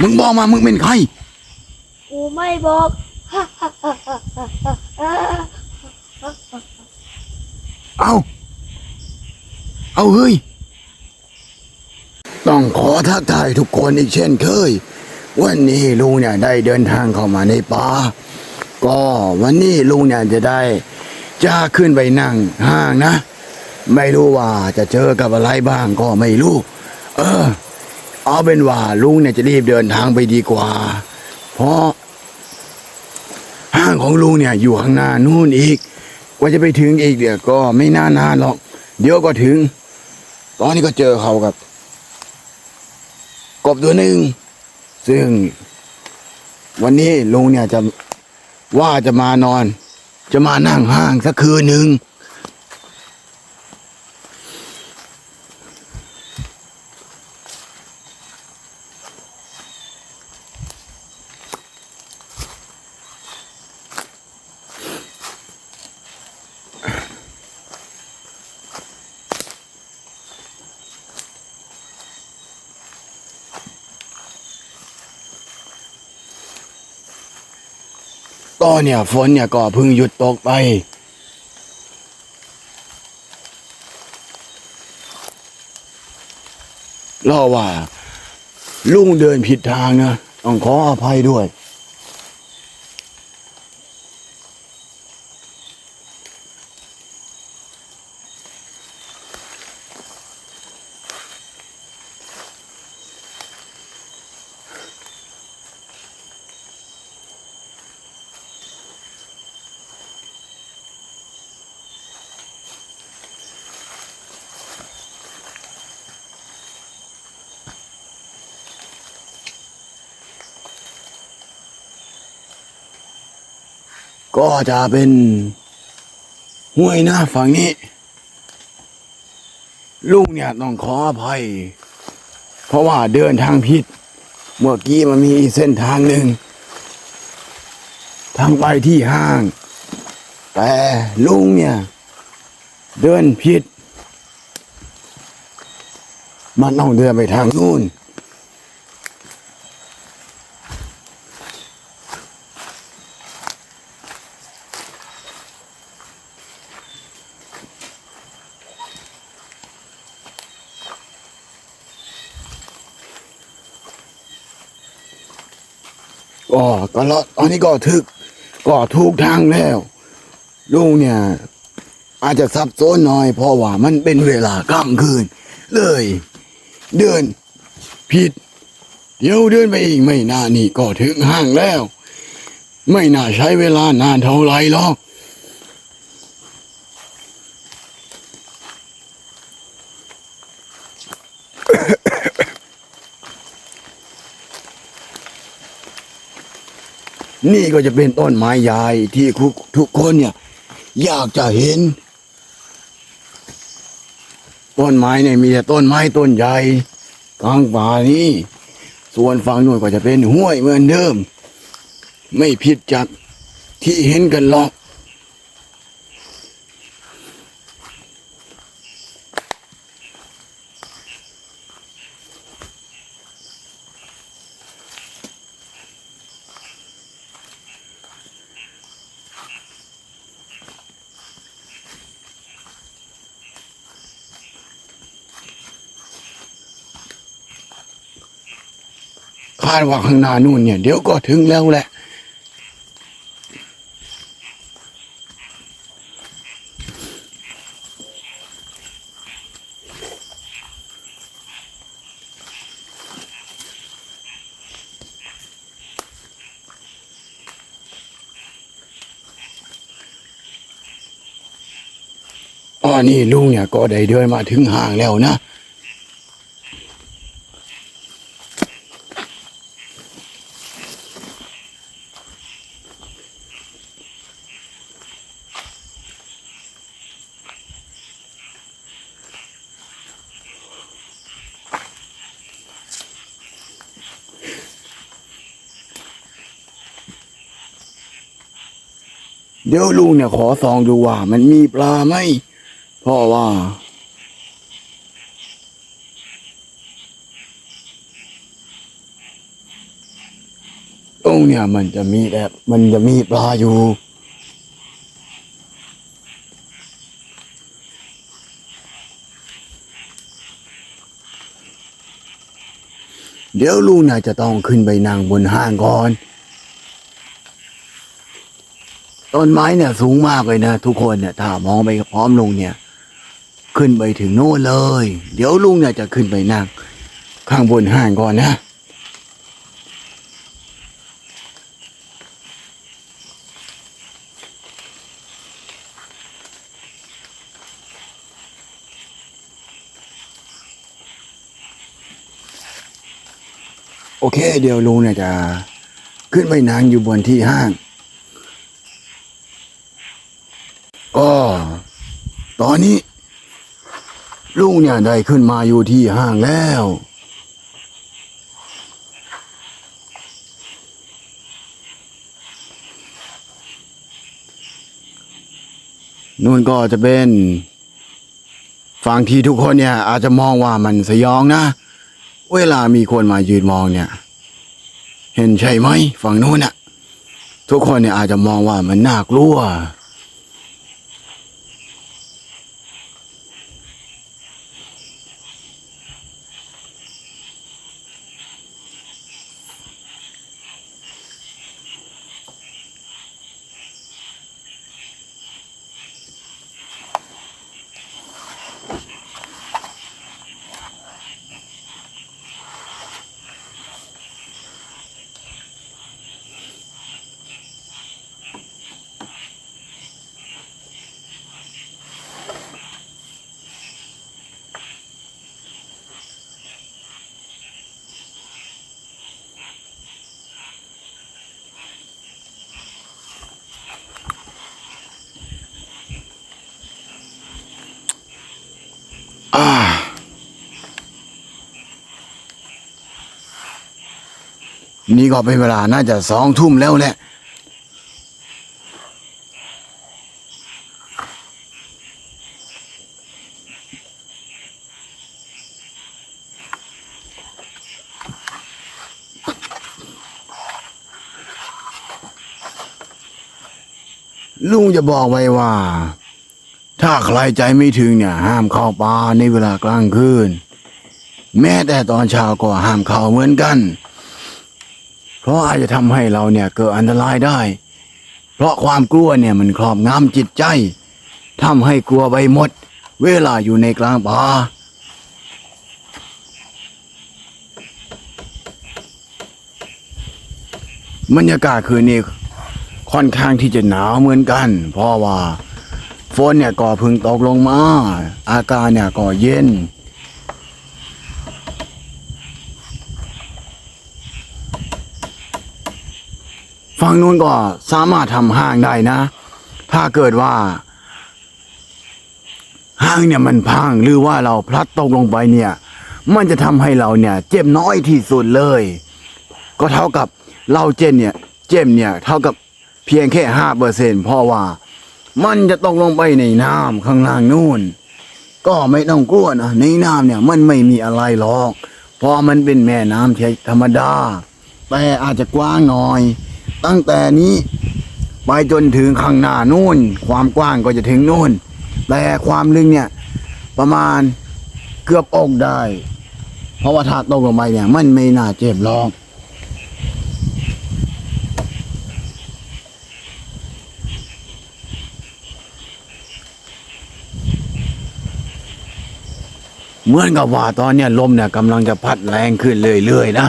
มึงบอกมา มึงเป็นใคร กูไม่บอกเอาเอาเฮ้ย ต้องขอทักทายทุกคนอีกเช่นเคย วันนี้ลุงเนี่ยได้เดินทางเข้ามาในป่า ก็วันนี้ลุงเนี่ยจะได้ จะขึ้นไปนั่งห้างนะ ไม่รู้ว่าจะเจอกับอะไรบ้างก็ไม่รู้ เออ เอาเป็นว่าลุงเนี่ยจะรีบเดินทางไปดีกว่า เพราะห้างของลุงเนี่ยอยู่ข้างหน้านู่นอีก กว่าจะไปถึงอีกเดี๋ยวก็ไม่น่านานหรอก เดี๋ยวก็ถึง ตอนนี้ก็เจอเขากับ กบตัวหนึ่ง ซึ่ง วันนี้ลุงเนี่ยจะว่าจะมานอน จะมานั่งห้างสักคืนหนึ่ง ก็เนี่ยฝนเนี่ยก็เพิ่งหยุดตกไป เล่าว่าลุงเดินผิดทางนะ ต้องขออภัยด้วย ก็จะเป็นห้วยนะฝั่งนี้ลุงเนี่ยต้องขออภัย เพราะว่าเดินทางผิด เมื่อกี้มันมีเส้นทางหนึ่งทางไปที่ห้าง แต่ลุงเนี่ย เดินผิด มันต้องเดินไปทางนู้น ก็ก็ละตอนนี้ก็ถึก ก็ถูกทางแล้ว ลุงเนี่ย อาจจะซับซ้อนหน่อย เพราะว่ามันเป็นเวลากลางคืน เลย เดินผิด เดี๋ยวเดินไปอีกไม่นานนี่ก็ถึงห้างแล้ว ไม่น่าใช้เวลานานเท่าไรหรอก นี่ก็จะเป็นต้นไม้ใหญ่ที่ทุกทุกคนเนี่ย อยากจะเห็น ต้นไม้เนี่ยมีแต่ต้นไม้ต้นใหญ่กลางป่านี้ส่วนฝั่งนู้นก็จะเป็นห้วยเหมือนเดิม ไม่ผิดจากที่เห็นกันหรอก คาดว่าข้างหน้านู่นเนี่ย เดี๋ยวก็ถึงแล้วแหละอ๋อนี่ลุงเนี่ยก็ได้เดินมาถึงห้างแล้วนะ เดี๋ยวลุงเนี่ยขอส่องดูว่า มันมีปลาไหมเพราะว่า ตรงเนี่ยมันจะมีแบบมันจะมีปลาอยู่เดี๋ยวลุงน่าจะต้องขึ้นไปนั่งบนห้างก่อน ต้นไม้เนี่ยสูงมากเลยนะทุกคนเนี่ยถ้ามองไปพร้อมลุงเนี่ย ขึ้นไปถึงโน่นเลย เดี๋ยวลุงเนี่ยจะขึ้นไปนั่งข้างบนห้างก่อนนะโอเค เดี๋ยวลุงเนี่ยจะขึ้นไปนั่งอยู่บนที่ห้าง ก็ตอนนี้ ลุงเนี่ยได้ขึ้นมาอยู่ที่ห้างแล้ว นู่นก็จะเป็นฝั่งที่ทุกคนเนี่ย อาจจะมองว่ามันสยองนะ เวลามีคนมายืนมองเนี่ย เห็นใช่ไหมฝั่งนู้นน่ะทุกคนเนี่ยอาจจะมองว่ามันน่ากลัว นี่ก็เป็นเวลาน่าจะสองทุ่มแล้วแหละลุงจะบอกไว้ว่า ถ้าใครใจไม่ถึงเนี่ย ห้ามเข้าป่าในเวลากลางคืน แม้แต่ตอนเช้าก็ห้ามเข้าเหมือนกัน เพราะอาจจะทำให้เราเนี่ยเกิดอันตรายได้ เพราะความกลัวเนี่ยมันครอบงำจิตใจทำให้กลัวไปหมด เวลาอยู่ในกลางป่าบรรยากาศคืนนี้ค่อนข้างที่จะหนาวเหมือนกัน เพราะว่าฝนเนี่ยก็เพึ่งตกลงมา อากาศเนี่ยก็เย็น ฝั่งนู้นก็สามารถทำห้างได้นะ ถ้าเกิดว่า ห้างเนี่ยมันพังหรือว่าเราพลัดตกลงไปเนี่ย มันจะทำให้เราเนี่ย เจ็บน้อยที่สุดเลย ก็เท่ากับเราเจ็บเนี่ย เจ็บเนี่ย เท่ากับเพียงแค่ห้าเปอร์เซ็นเพราะว่า มันจะตกลงไปในน้ำข้างล่างนู่น ก็ไม่ต้องกลัวนะในน้ำเนี่ย มันไม่มีอะไรหรอก เพราะมันเป็นแม่น้ำธรรมดา แต่อาจจะกว้างหน่อย ตั้งแต่นี้ไปจนถึงข้างหน้านู่น ความกว้างก็จะถึงนู่น แต่ความลึกเนี่ย ประมาณเกือบอกได้ เพราะว่าถ้าตกลงไปเนี่ย มันไม่น่าเจ็บหรอกเหมือนกับว่าตอนเนี้ยลมเนี่ยกำลังจะพัดแรงขึ้นเรื่อยๆนะ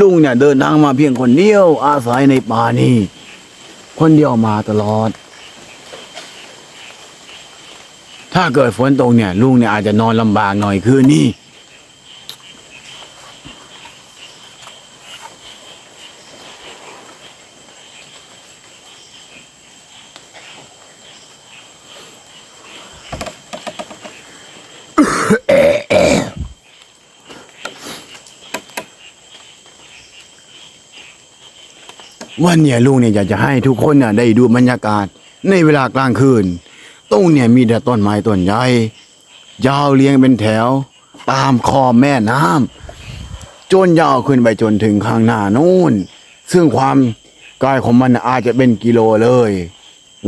ลุงเนี่ยเดินทางมาเพียงคนเดียว อาศัยในป่านี่คนเดียวมาตลอด ถ้าเกิดฝนตกเนี่ย ลุงเนี่ยอาจจะนอนลำบากหน่อยคืนนี้ วันเนี่ยลุงเนี่ยอยากจะให้ทุกคนเนี่ยได้ดูบรรยากาศในเวลากลางคืนตรงเนี่ยมีแต่ต้นไม้ต้นใหญ่ยาวเรียงเป็นแถว ตามคอแม่น้ำจจนยาวขึ้นไปจนถึงข้างหน้านู่น ซึ่งความกายของมันอาจจะเป็นกิโลเลย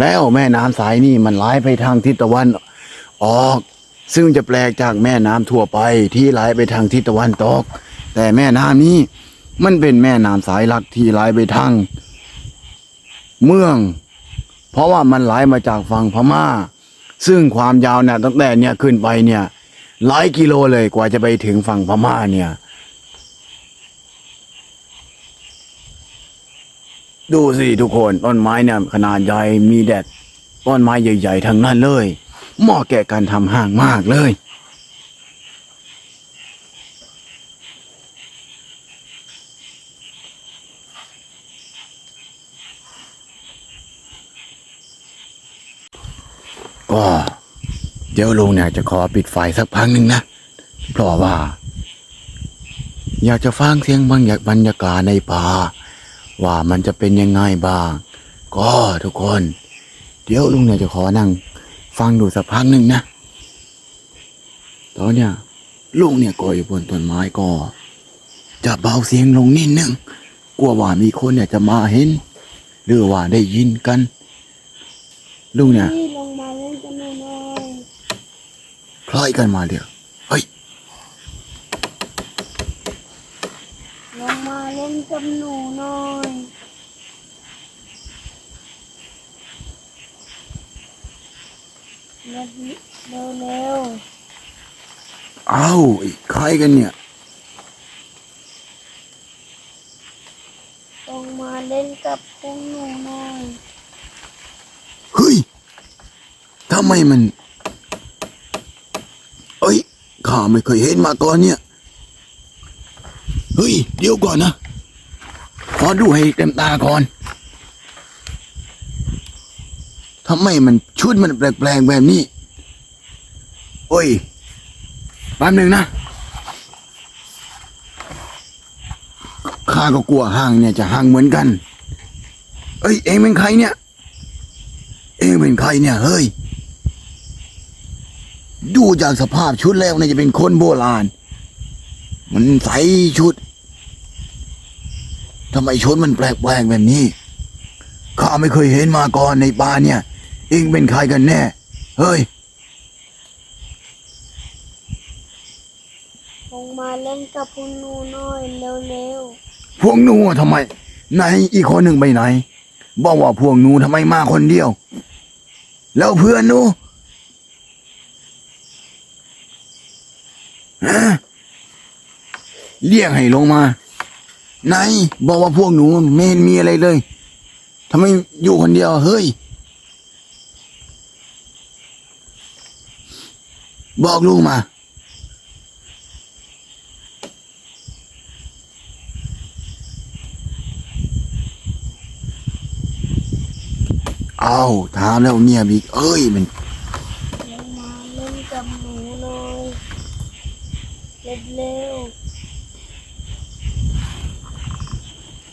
แล้วแม่น้ำสายนี่มันไหลไปทางทิศตะวันออก ซึ่งจะแปลกจากแม่น้ำทั่วไปที่ไหลไปทางทิศตะวันตก แต่แม่น้ำนี้มันเป็นแม่น้ำสายหลักที่ไหลไปทาง เมือง เพราะว่ามันไหลมาจากฝั่งพม่า ซึ่งความยาวเนี่ยตั้งแต่เนี่ยขึ้นไปเนี่ยหลายกิโลเลยกว่าจะไปถึงฝั่งพม่าเนี่ย ดูสิทุกคนต้นไม้เนี่ยขนาดใหญ่มีแดดต้นไม้ใหญ่ ๆทั้งนั้นเลยเหมาะแก่การทำห้างมากเลย ก็ เดี๋ยวลุงเนี่ยจะขอปิดไฟสักพักหนึ่งนะ เพราะว่า อยากจะฟังเสียงบางอย่างบรรยากาศในป่าว่ามันจะเป็นยังไงบ้าง ก็ทุกคน เดี๋ยวลุงเนี่ยจะขอนั่ง ฟังดูสักพักหนึ่งนะตอนเนี้ยลุงเนี่ยก็อยู่บนต้นไม้ก็ จะเบาเสียงลงนิดนึงกลัวว่ามีคนเนี่ยจะมาเห็น หรือว่าได้ยินกัน ลุงเนี่ย พี่ลงมาเล่นกันหน่อยหน่อย คล้ายกันมาเดียวเฮ้ยลงมาเล่นกับหนูหน่อยเร็วเร็วเร็วเอ้าไอ้ใครกันเนี่ย ลงมาเล่นกับพวกหนูหน่อย เฮ้ยทำไมมันเอ้ย ข้าไม่เคยเห็นมาก่อนเนี่ย เฮ้ย เดี๋ยวก่อนนะ ขอดูให้เต็มตาก่อนทำไมมันชุดมันแปลกๆแบบนี้ โอ้ยแป๊บหนึ่งนะ ข้าก็กลัวห้างเนี่ยจะห้างเหมือนกัน เอ้ย เองเป็นใครเนี่ย เองเป็นใครเนี่ย เฮ้ย ดูจากสภาพชุดแล้วเนี่ยจะเป็นคนโบราณ มันใส่ชุดทำไมชุดมันแปลกๆแบบนี้ ข้าไม่เคยเห็นมาก่อนในป่าเนี่ย เองเป็นใครกันแน่ เฮ้ย ลงมาเล่นกับพวกหนูหน่อยเร็วเร็วพวกหนูอะทำไม ไหนอีกคนหนึ่งไปไหน บอกว่าพวกหนูทำไมมาคนเดียว แล้วเพื่อนหนูฮะ เรียกให้ลงมาไหนบอกว่าพวกหนูไม่เห็นมีอะไรเลยทำไมอยู่คนเดียวเฮ้ย บอกลูกมา เอาถามแล้วเงียบอีกเอ้ย มัน ลงมาเล่นกับหนูหน่อย เร็วเร็ว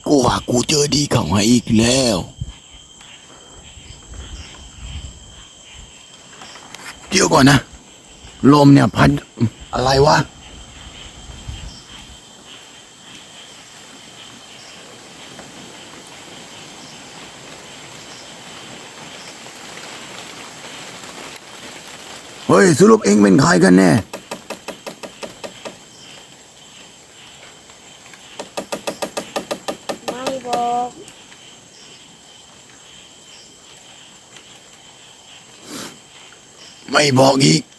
กูว่ากูเจอดีเขาให้อีกแล้ว เดี๋ยวก่อนนะ ลมเนี่ยพัดอะไรวะ เฮ้ย สรุปเองเป็นใครกันแน่ ไม่บอก ไม่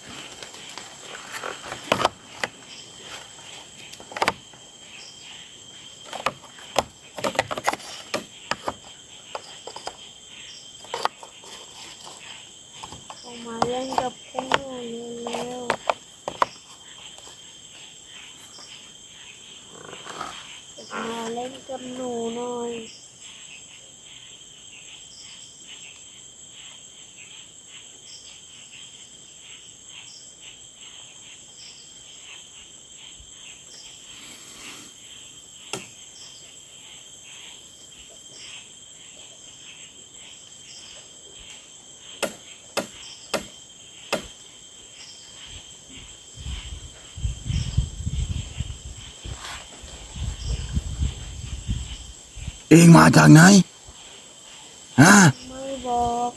เองมาจากไหนฮะไม่บอก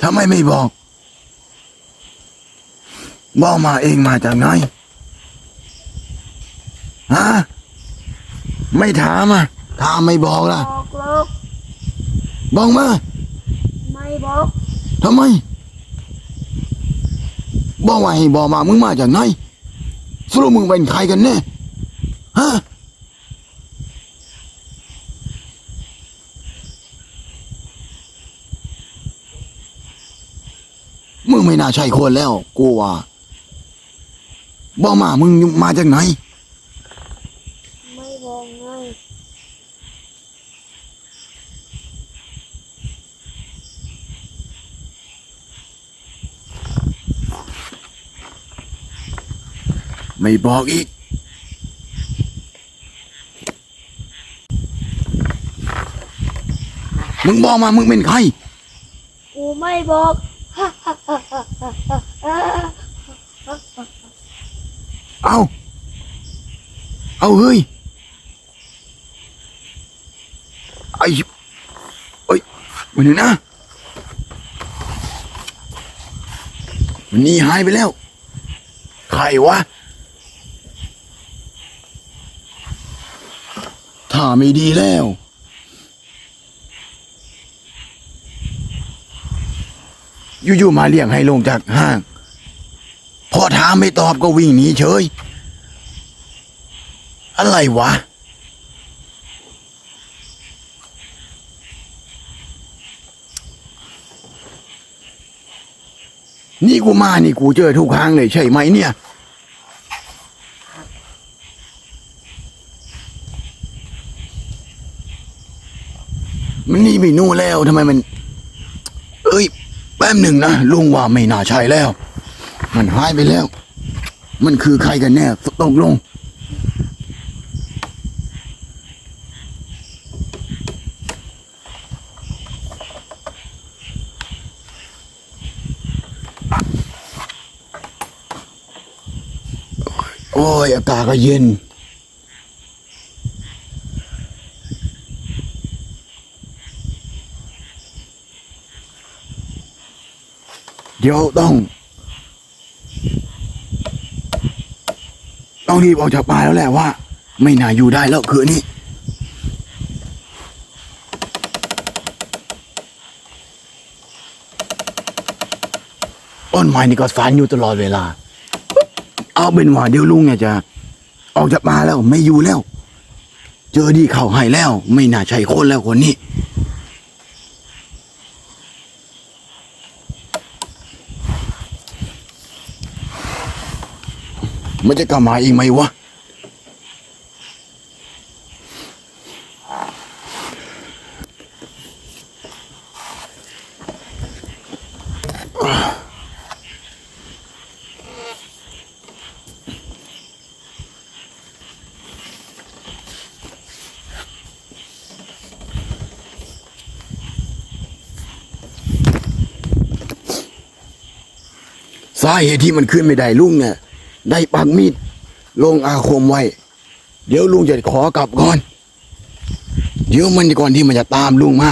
ทำไมไม่บอก บอกมาเองมาจากไหนฮะไม่ถามอะถามไม่บอกล่ะบอกหรอกบอกมาไม่บอกทำไม บอกว่าให้บอกมามึงมาจากไหนสรุปมึงเป็นใครกันแน่ฮะ ไม่น่าใช่คนแล้วกูว่าบอกมามึงมาจากไหน ไม่บอกไงไม่บอกอีก มึงบอกมามึงเป็นใคร กูไม่บอก เอาเอาเฮ้ยไอ้เอ้ยมันอยู่นะมันหนี่หายไปแล้ว ใครวะ ถ้าไม่ดีแล้ว อยู่ๆมาเรียกให้ลงจากห้าง พอถามไม่ตอบก็วิ่งหนีเฉย อะไรวะ นี่กูมานี่กูเจอทุกครั้งเลยใช่ไหมเนี่ยมันนี่ไม่นู่นแล้วทำไมมัน เอ้ย ป๊บหนึ่งนะลุงว่าไม่น่าใช่แล้ว มันหายไปแล้ว มันคือใครกันแน่ตกลงโอ้ยอากาศก็เย็น เดี๋ยวต้อง ต้องรีบออกจากป่าแล้วแหละว่า ไม่น่าอยู่ได้แล้วคืนนี้ต้นไม้นี่ก็สั่นอยู่ตลอดเวลา เอาเป็นว่าเดี๋ยวลุงเนี่ยจะ ออกจากป่าแล้วไม่อยู่แล้ว เจอดีเข่าให้แล้ว ไม่น่าใช่คนแล้วคนนี้ มันจะกลับมาอีกไหมวะ สาเหตุที่มันขึ้นไม่ได้ลุงเนี่ย ได้ปักมีดลงอาคมไว้ เดี๋ยวลุงจะขอกลับก่อน เดี๋ยวมันก่อนที่มันจะตามลุงมา